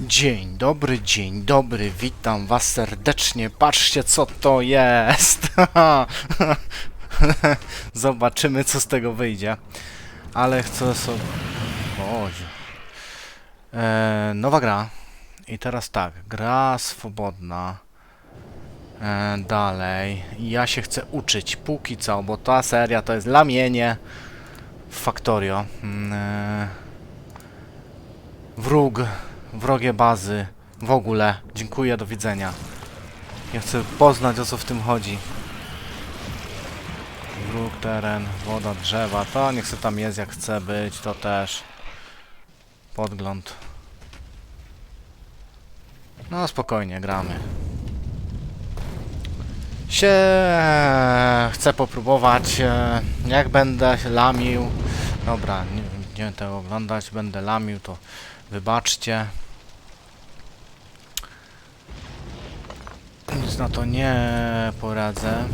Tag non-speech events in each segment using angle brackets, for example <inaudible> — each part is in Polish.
Dzień dobry, dzień dobry, witam was serdecznie. Patrzcie, co to jest. <laughs> Zobaczymy, co z tego wyjdzie. Ale chcę sobie. Boże. E, nowa gra. I teraz tak, gra swobodna. E, dalej. Ja się chcę uczyć póki co, bo ta seria to jest lamienie Factorio. Mm, e, wróg, wrogie bazy, w ogóle. Dziękuję, do widzenia. Ja chcę poznać o co w tym chodzi. Wróg, teren, woda, drzewa, to niech se tam jest jak chce być, to też. Podgląd. No spokojnie, gramy. Się chcę popróbować, e, jak będę lamił. Dobra, nie będziemy tego oglądać, będę lamił, to wybaczcie. Nic na to nie poradzę.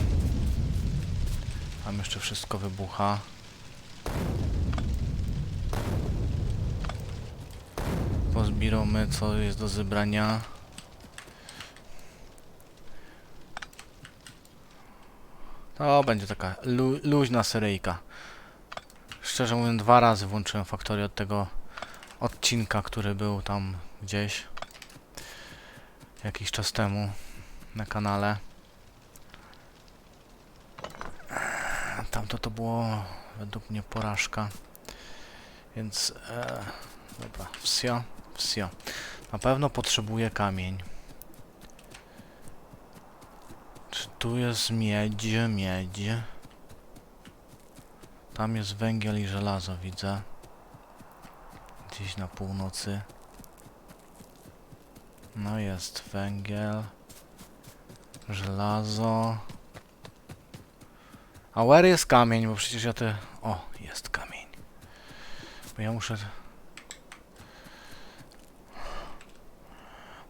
Tam jeszcze wszystko wybucha. Pozbieramy co jest do zebrania. To będzie taka lu luźna seryjka. Szczerze mówiąc, dwa razy włączyłem faktorię od tego odcinka, który był tam gdzieś jakiś czas temu na kanale. Tamto to było według mnie porażka. Więc e, dobra, wsio, wsio. Na pewno potrzebuję kamień. Czy tu jest miedź, miedź? Tam jest węgiel i żelazo, widzę. Gdzieś na północy. No jest węgiel. Żelazo. A where jest kamień? Bo przecież ja te... O, jest kamień. Bo ja muszę...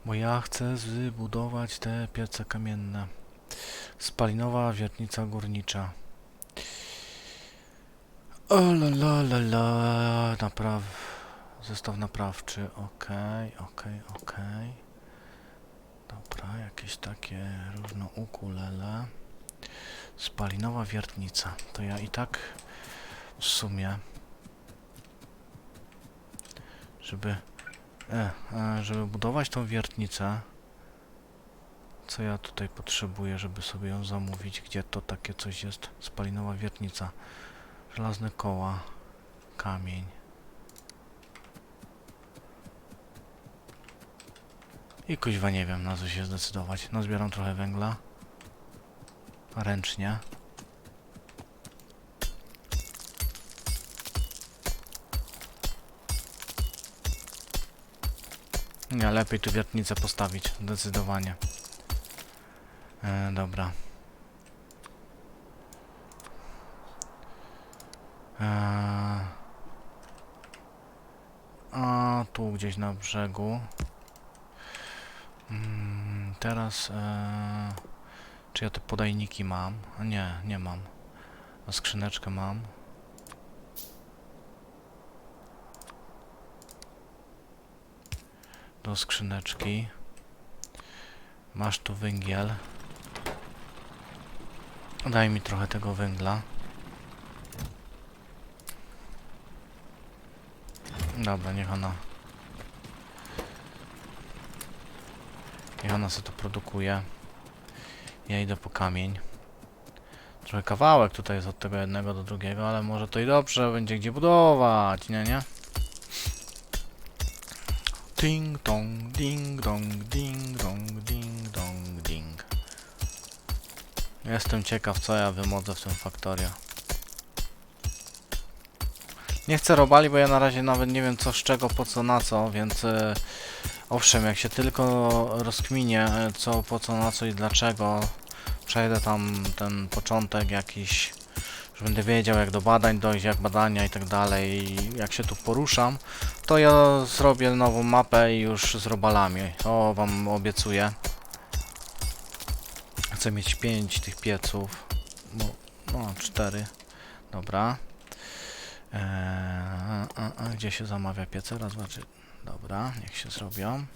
Bo ja chcę zbudować te piece kamienne. Spalinowa wiertnica górnicza. O la la la la, napraw... Zestaw naprawczy, okej, okej, okej. Dobra, jakieś takie różne ukulele. Spalinowa wiertnica. To ja i tak w sumie, żeby, e, e, żeby budować tą wiertnicę, co ja tutaj potrzebuję, żeby sobie ją zamówić? Gdzie to takie coś jest? Spalinowa wiertnica. Żelazne koła. Kamień. I kuźwa nie wiem na co się zdecydować. No zbieram trochę węgla. Ręcznie. Nie, lepiej tu wiertnicę postawić. Zdecydowanie. E, dobra. E, a tu gdzieś na brzegu. Mm, teraz e, czy ja te podajniki mam? Nie, nie mam. A skrzyneczkę mam. Do skrzyneczki. Masz tu węgiel. Daj mi trochę tego węgla. Dobra, niech ona... Niech ona sobie to produkuje. Ja idę po kamień. Trochę kawałek tutaj jest od tego jednego do drugiego, ale może to i dobrze, będzie gdzie budować, nie, nie? Ding dong, ding dong, ding dong, ding dong, ding. Jestem ciekaw, co ja wymodzę w tym Factorio. Nie chcę robali, bo ja na razie nawet nie wiem co z czego, po co, na co, więc... e, Owszem, jak się tylko rozkminie e, co, po co, na co i dlaczego, przejdę tam ten początek jakiś, już będę wiedział jak do badań dojść, jak badania i tak dalej, jak się tu poruszam, to ja zrobię nową mapę i już z robalami, to wam obiecuję. Chcę mieć 5 tych pieców, bo, no 4, dobra. Eee, a, a, gdzie się zamawia piece? Raz, dwa. Dobra, niech się zrobią.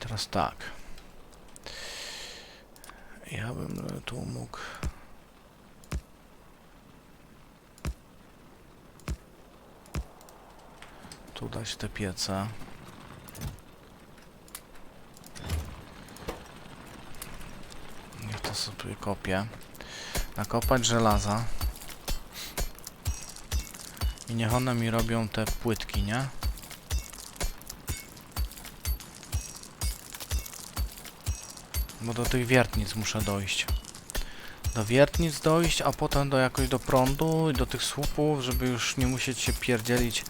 Teraz tak. Ja bym e, tu mógł... Tu dać te piece. Niech to sobie kopię. Nakopać żelaza. I niech one mi robią te płytki, nie? Bo do tych wiertnic muszę dojść. Do wiertnic dojść, a potem do jakoś do prądu i do tych słupów, żeby już nie musieć się pierdzielić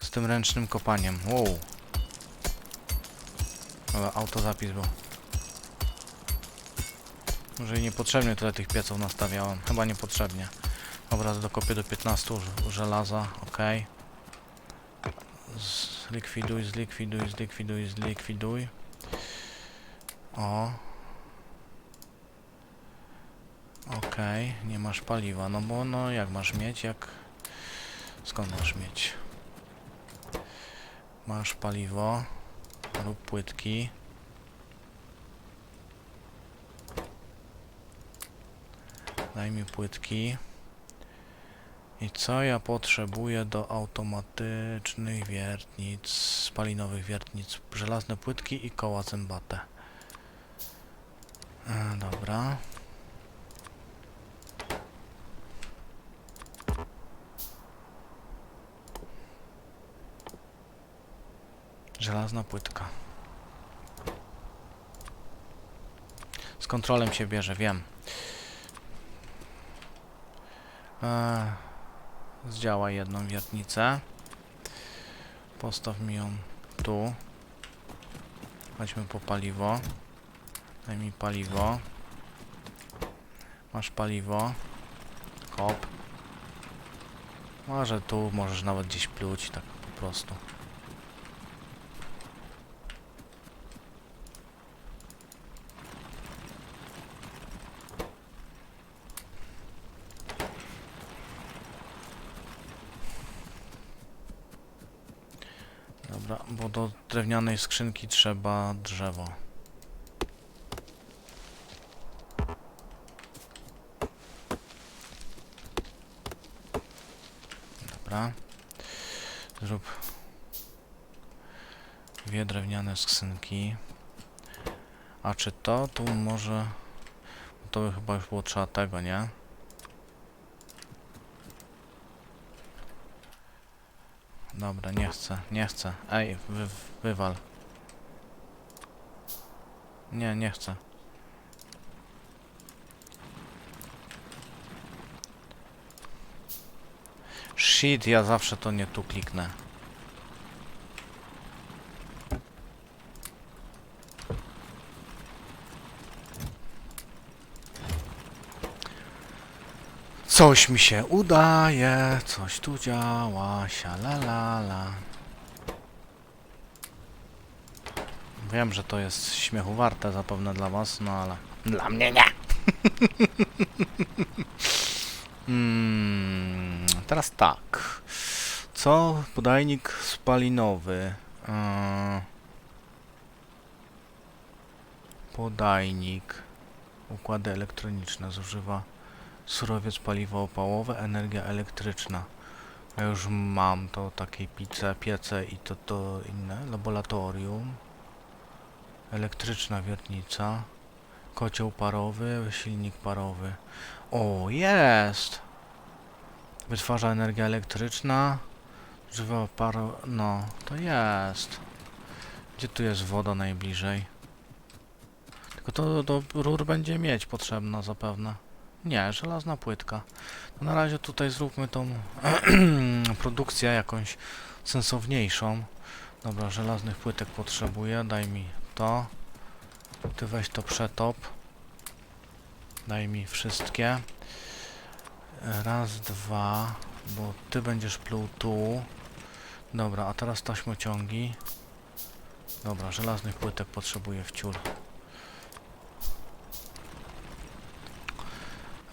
z tym ręcznym kopaniem. Wow. Ale autozapis był. Może i niepotrzebnie tyle tych pieców nastawiałem. Chyba niepotrzebnie. Dobra, dokopię do 15 ż- żelaza, ok. Zlikwiduj, zlikwiduj, zlikwiduj, zlikwiduj. O. Okej, nie masz paliwa, no bo no jak masz mieć, jak... Skąd masz mieć? Masz paliwo, lub płytki. Daj mi płytki. I co ja potrzebuję do automatycznych wiertnic, spalinowych wiertnic? Żelazne płytki i koła zębate. E, dobra. Żelazna płytka. Z kontrolem się bierze, wiem. Eee, zdziałaj jedną wiertnicę. Postaw mi ją tu. Chodźmy po paliwo. Daj mi paliwo. Masz paliwo. Kop. Może tu możesz nawet gdzieś pluć, tak po prostu. Dobra, bo do drewnianej skrzynki trzeba drzewo. Dobra. Zrób dwie drewniane skrzynki. A czy to tu może... To by chyba już było trzeba tego, nie? Dobra, nie chcę, nie chcę. Ej, wy, wywal. Nie, nie chcę. Shit, ja zawsze to nie tu kliknę. Coś mi się udaje, coś tu działa, sialalala. Wiem, że to jest śmiechu warte zapewne dla was, no ale dla mnie nie. <laughs> mm, teraz tak. Co podajnik spalinowy? Yy, podajnik. Układy elektroniczne zużywa surowiec paliwo opałowe, energia elektryczna. Ja już mam to takie pice, piece i to, to inne. Laboratorium. Elektryczna wiertnica. Kocioł parowy, silnik parowy. O, jest! Wytwarza energia elektryczna. Używa paro... No, to jest. Gdzie tu jest woda najbliżej? Tylko to do rur będzie mieć potrzebna zapewne. Nie, żelazna płytka. To na razie tutaj zróbmy tą <clears throat> produkcję jakąś sensowniejszą. Dobra, żelaznych płytek potrzebuję. Daj mi to. Ty weź to przetop. Daj mi wszystkie. Raz, dwa, bo ty będziesz pluł tu. Dobra, a teraz taśmociągi. Dobra, żelaznych płytek potrzebuję wciul.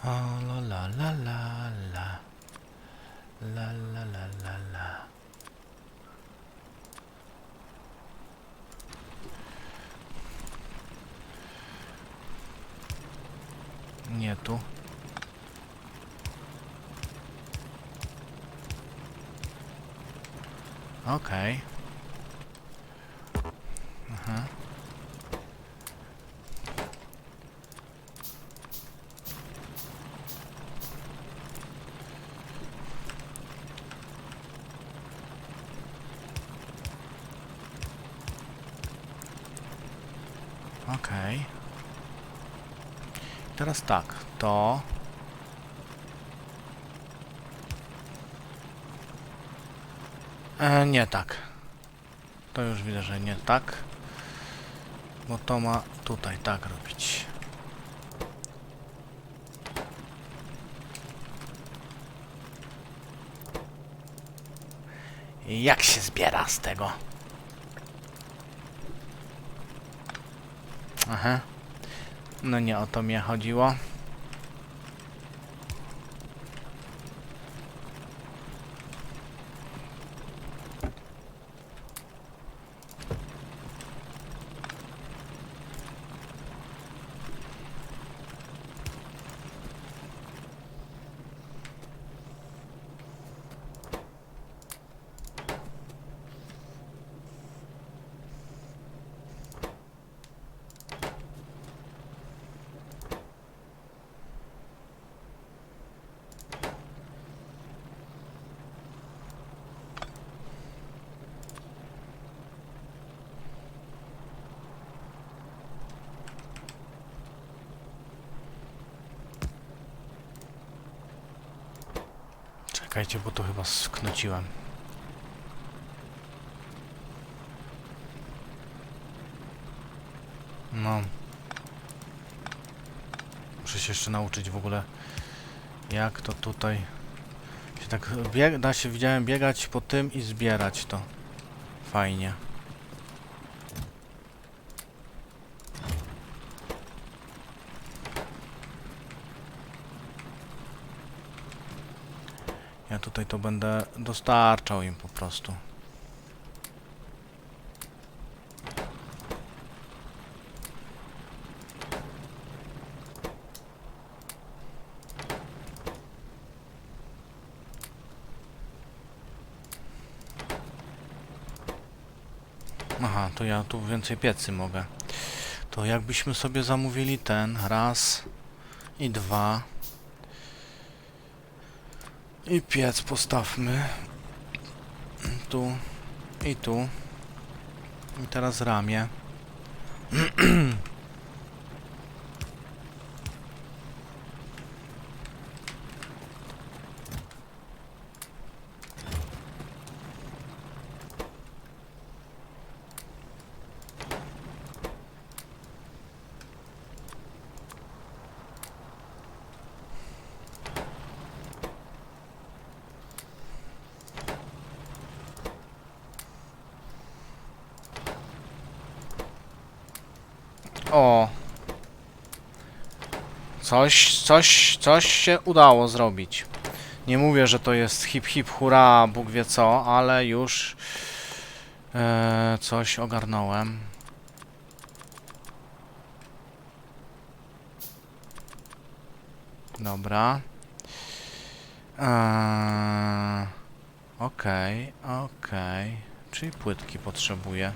O, la la la la la. La la la la la. Nie tu. Okej. Okay. Aha. Teraz tak, to... E, nie tak. To już widzę, że nie tak. Bo to ma tutaj tak robić. Jak się zbiera z tego? Aha. No nie o to mnie chodziło. Czekajcie, bo to chyba sknociłem. No. Muszę się jeszcze nauczyć w ogóle jak to tutaj się tak da się widziałem biegać po tym i zbierać to. Fajnie. Tutaj to będę dostarczał im po prostu. Aha, to ja tu więcej piecy mogę. To jakbyśmy sobie zamówili ten raz i dwa. I piec postawmy. Tu i tu. I teraz ramię. <clears throat> O. Coś, coś, coś się udało zrobić. Nie mówię, że to jest hip hip hura, Bóg wie co, ale już e, coś ogarnąłem. Dobra. Eee, Okej, okej. Czyli płytki potrzebuję.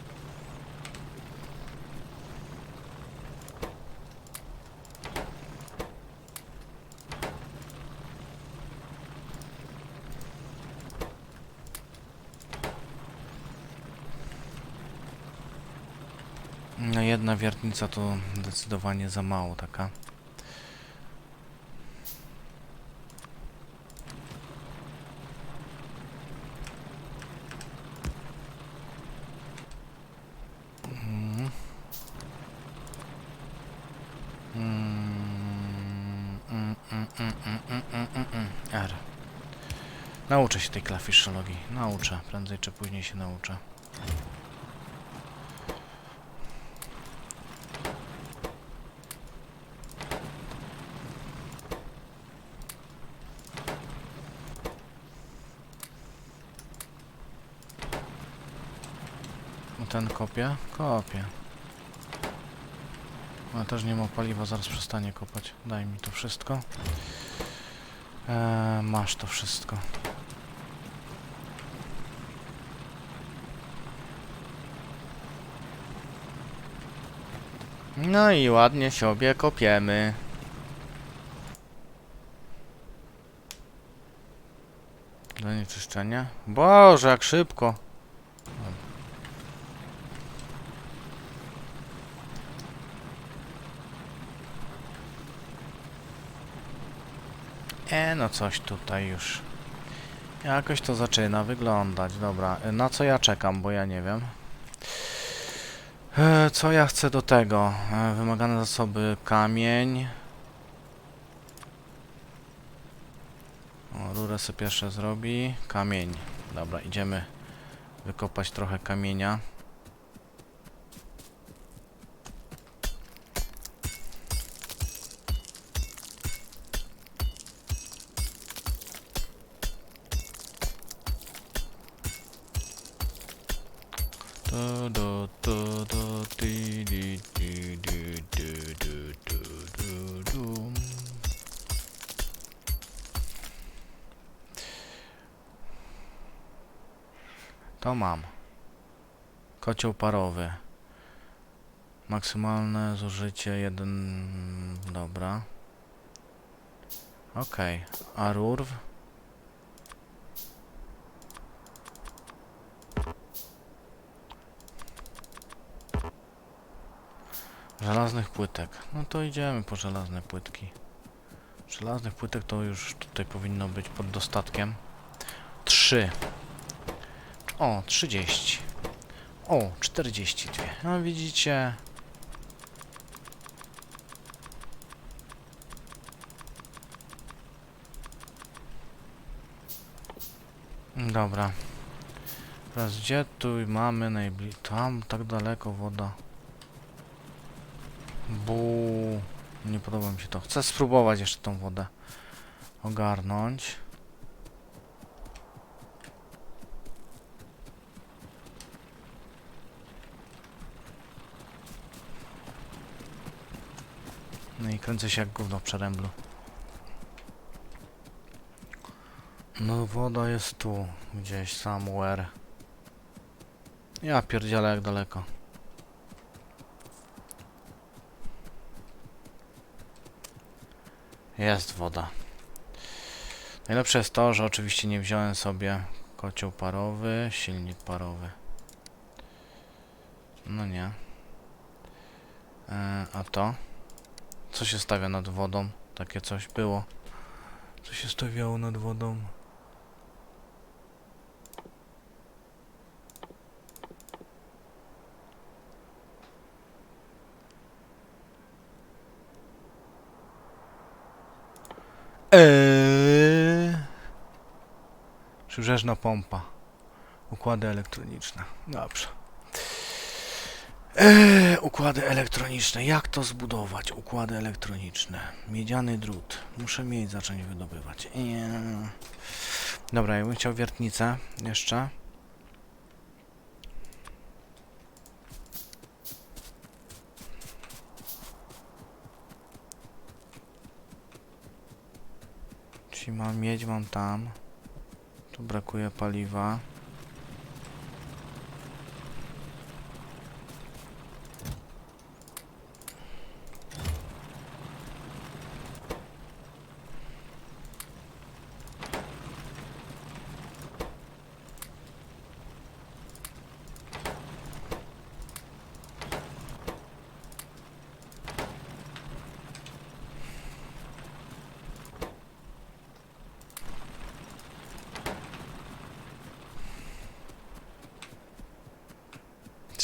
wiertnica to zdecydowanie za mało taka. R. Nauczę się tej klawiszologii. Nauczę. Prędzej czy później się nauczę. Ten kopie? Kopie. Ale też nie ma paliwa, zaraz przestanie kopać. Daj mi to wszystko. Eee, masz to wszystko. No i ładnie sobie kopiemy. Zanieczyszczenie. Boże, jak szybko. E, no coś tutaj już. Jakoś to zaczyna wyglądać. Dobra, na co ja czekam, bo ja nie wiem. E, co ja chcę do tego? E, wymagane zasoby kamień. O, rurę sobie pierwsze zrobi. Kamień. Dobra, idziemy wykopać trochę kamienia. Kocioł parowy. Maksymalne zużycie 1. Dobra. Okej. A rurw? Żelaznych płytek. No to idziemy po żelazne płytki. Żelaznych płytek to już tutaj powinno być pod dostatkiem. 3. O, 30. O, 42. No widzicie. Dobra. Teraz gdzie tu mamy najbliżej? Tam, tak daleko woda. Bu, nie podoba mi się to. Chcę spróbować jeszcze tą wodę ogarnąć. Kręcę się jak gówno w przeręblu. No woda jest tu, gdzieś somewhere. Ja pierdzielę jak daleko. Jest woda. Najlepsze jest to, że oczywiście nie wziąłem sobie kocioł parowy, silnik parowy. No nie. E, a to? Co się stawia nad wodą? Takie coś było. Co się stawiało nad wodą? Eee... Przybrzeżna pompa. Układy elektroniczne. Dobrze. Eee, układy elektroniczne. Jak to zbudować? Układy elektroniczne. Miedziany drut. Muszę mieć zacząć wydobywać. Eee. Dobra, ja bym chciał wiertnicę jeszcze. Czyli mam miedź, mam tam. Tu brakuje paliwa.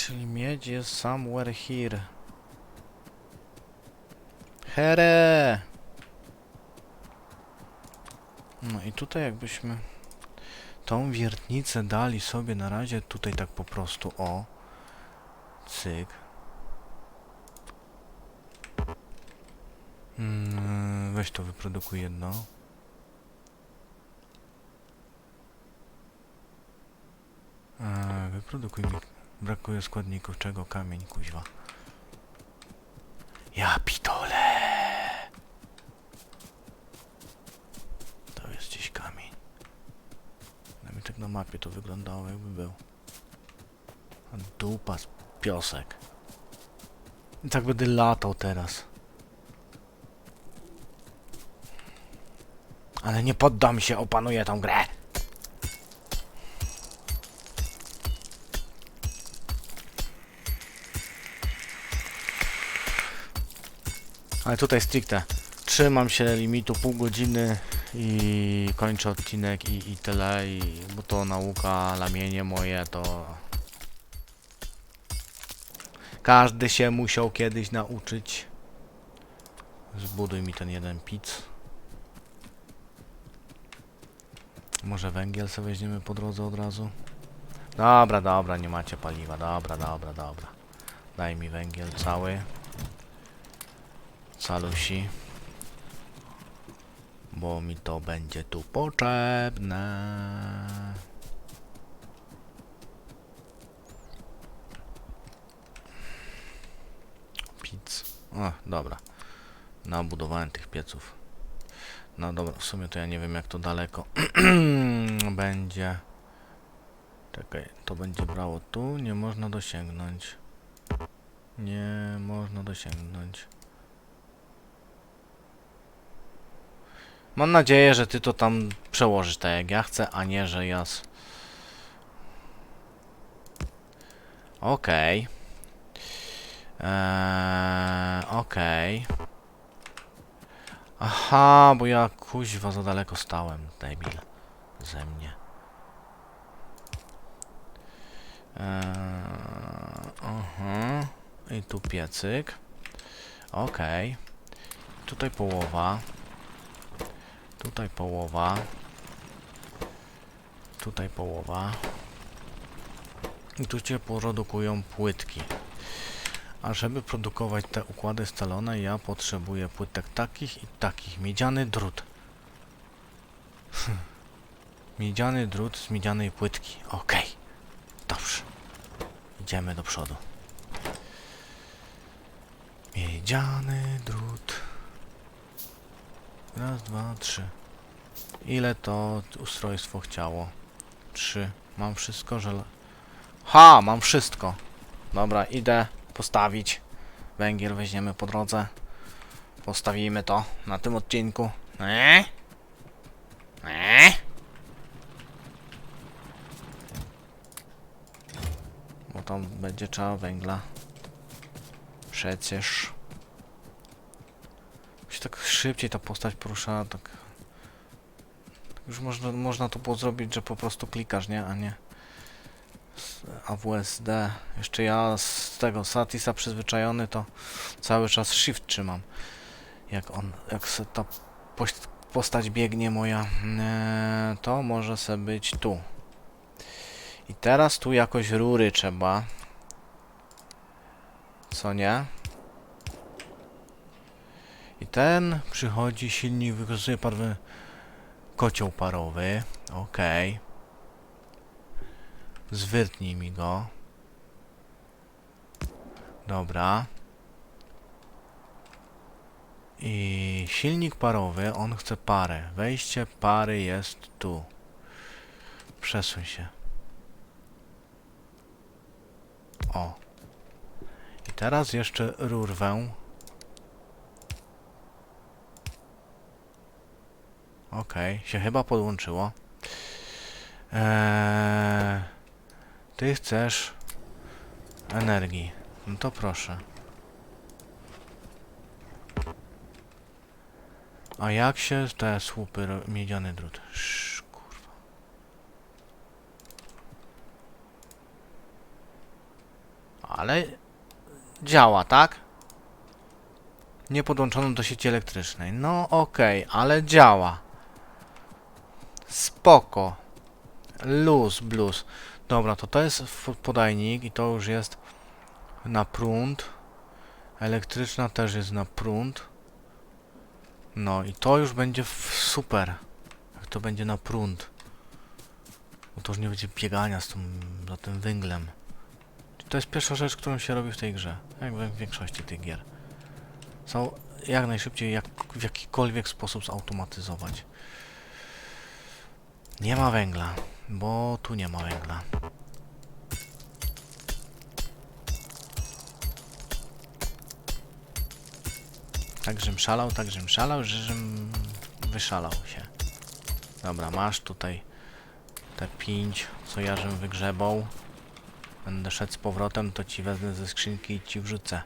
Czyli miedź jest somewhere here. Here! No i tutaj jakbyśmy tą wiertnicę dali sobie na razie tutaj tak po prostu o. Cyk. Mm, weź to wyprodukuj jedno. Eee, wyprodukuj mi Brakuje składników. Czego? Kamień, kuźwa. Ja pitole. To jest gdzieś kamień. Nawet tak na mapie to wyglądało jakby był. A dupa z piosek. I tak będę latał teraz. Ale nie poddam się, opanuję tą grę. Ale tutaj stricte trzymam się limitu pół godziny i kończę odcinek i, i tyle, i, bo to nauka, lamienie moje to... Każdy się musiał kiedyś nauczyć. Zbuduj mi ten jeden pic. Może węgiel sobie weźmiemy po drodze od razu? Dobra, dobra, nie macie paliwa. Dobra, dobra, dobra. Daj mi węgiel cały. Calusi. Bo mi to będzie tu potrzebne. Pic. O, dobra. Nabudowałem tych pieców. No dobra, w sumie to ja nie wiem jak to daleko <clears throat> będzie. Czekaj, to będzie brało tu, nie można dosięgnąć. Nie można dosięgnąć. Mam nadzieję, że ty to tam przełożysz tak jak ja chcę, a nie, że ja... s- Okej. Eee, okej. Aha, bo ja kuźwa za daleko stałem, debil. Ze mnie. Eee, aha. I tu piecyk. Okej. Tutaj połowa. Tutaj połowa. Tutaj połowa. I tu cię produkują płytki. A żeby produkować te układy scalone, ja potrzebuję płytek takich i takich. Miedziany drut. <laughs> Miedziany drut z miedzianej płytki. Okej. Dobrze. Idziemy do przodu. Miedziany. Raz, dwa, trzy. Ile to ustrojstwo chciało? Trzy. Mam wszystko, że... Ha! Mam wszystko. Dobra, idę postawić. Węgiel weźmiemy po drodze. Postawimy to na tym odcinku. Eee? Eee? Bo tam będzie trzeba węgla. Przecież. Szybciej ta postać porusza, tak... Już można, można to było zrobić, że po prostu klikasz, nie? A nie... AWSD. Jeszcze ja z tego Satisa przyzwyczajony to cały czas Shift trzymam. Jak on, jak se ta postać biegnie moja, eee, to może sobie być tu. I teraz tu jakoś rury trzeba. Co nie? I ten przychodzi, silnik wykorzystuje parwy kocioł parowy. Okej. Zwyrtnij mi go. Dobra. I silnik parowy, on chce parę. Wejście pary jest tu. Przesuń się. O. I teraz jeszcze rurwę. Okej, się chyba podłączyło. Eee, ty chcesz energii. No to proszę. A jak się te słupy miedziany drut? Sz, kurwa. Ale działa, tak? Nie podłączono do sieci elektrycznej. No okej, ale działa. Spoko. Luz, blues. Dobra, to to jest podajnik i to już jest na prąd. Elektryczna też jest na prąd. No i to już będzie super. Jak to będzie na prąd. Bo to już nie będzie biegania z tym, za tym węglem. To jest pierwsza rzecz, którą się robi w tej grze. Jak we większości tych gier. są jak najszybciej, jak, w jakikolwiek sposób zautomatyzować. Nie ma węgla, bo tu nie ma węgla. Tak, żem szalał, tak, żem szalał, że żem wyszalał się. Dobra, masz tutaj te pięć, co ja żem wygrzebał. Będę szedł z powrotem, to ci wezmę ze skrzynki i ci wrzucę.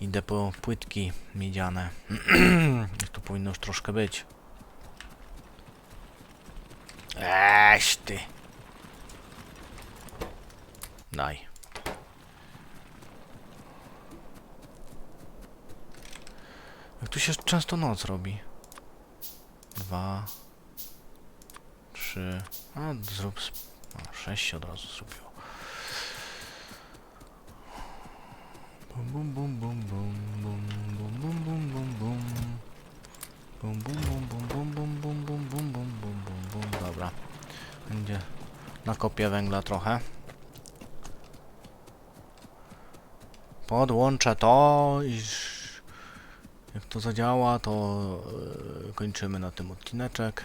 Idę po płytki miedziane. <clears throat> Tu powinno już troszkę być. Eś ty. Daj. Jak tu się często noc robi. Dwa. Trzy. A zrób. O, sześć od razu zrobiło. Bum bum bum bum bum nakopię węgla trochę. Podłączę to i jak to zadziała, to e, kończymy na tym odcineczek.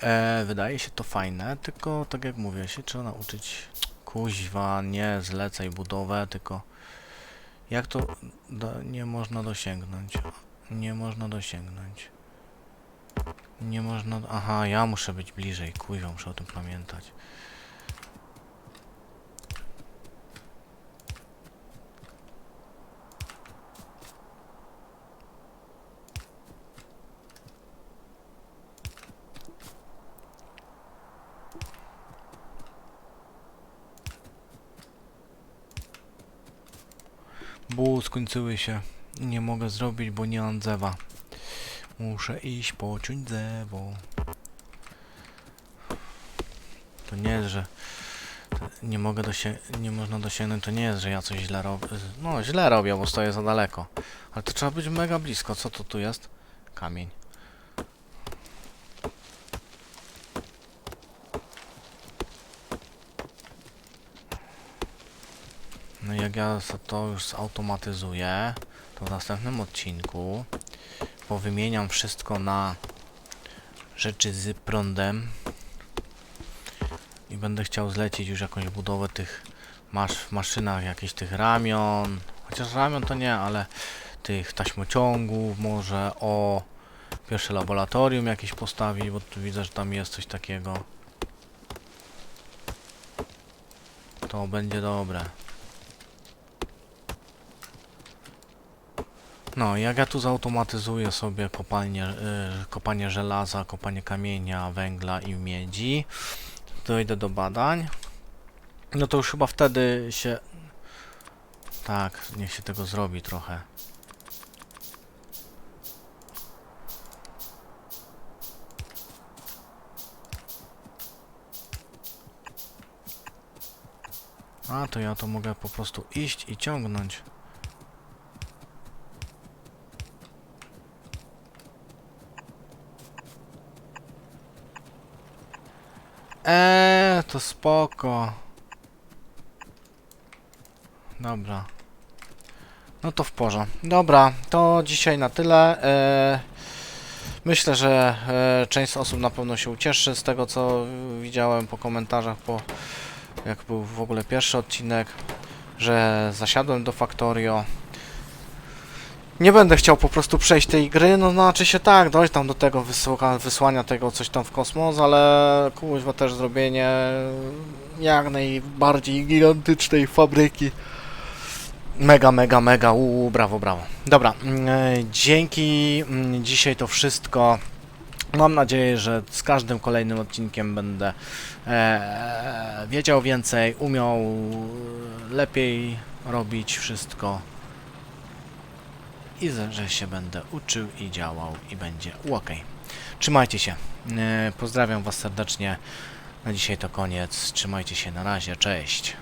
E, wydaje się to fajne, tylko tak jak mówię, się trzeba nauczyć kuźwa, nie zlecaj budowę, tylko jak to nie można dosięgnąć? Nie można dosięgnąć. Nie można... Aha, ja muszę być bliżej, kuźwa, muszę o tym pamiętać. Bu, skończyły się. Nie mogę zrobić, bo nie mam. Muszę iść pociąć drzewo. To nie jest, że nie mogę nie można dosięgnąć, to nie jest, że ja coś źle robię. No, źle robię, bo stoję za daleko. Ale to trzeba być mega blisko. Co to tu jest? Kamień. No jak ja to już zautomatyzuję, to w następnym odcinku powymieniam wszystko na rzeczy z prądem i będę chciał zlecić już jakąś budowę tych masz w maszynach jakichś tych ramion, chociaż ramion to nie, ale tych taśmociągów może o pierwsze laboratorium jakieś postawić, bo tu widzę, że tam jest coś takiego. To będzie dobre. No, jak ja tu zautomatyzuję sobie kopalnię, y, kopanie żelaza, kopanie kamienia, węgla i miedzi, dojdę do badań, no to już chyba wtedy się... Tak, niech się tego zrobi trochę. A, to ja to mogę po prostu iść i ciągnąć. Eee, to spoko. Dobra. No to w porządku. Dobra, to dzisiaj na tyle. Eee, myślę, że e, część osób na pewno się ucieszy z tego, co widziałem po komentarzach, po jak był w ogóle pierwszy odcinek, że zasiadłem do Factorio. Nie będę chciał po prostu przejść tej gry, no znaczy się tak, dojść tam do tego wysłucha, wysłania tego coś tam w kosmos, ale kuźwa też zrobienie jak najbardziej gigantycznej fabryki. Mega, mega, mega, uuu, brawo, brawo. Dobra, mm, e, dzięki, mm, dzisiaj to wszystko. Mam nadzieję, że z każdym kolejnym odcinkiem będę e, wiedział więcej, umiał lepiej robić wszystko i że- się będę uczył i działał i będzie ok. Trzymajcie się. E, Pozdrawiam Was serdecznie. Na dzisiaj to koniec. Trzymajcie się na razie. Cześć.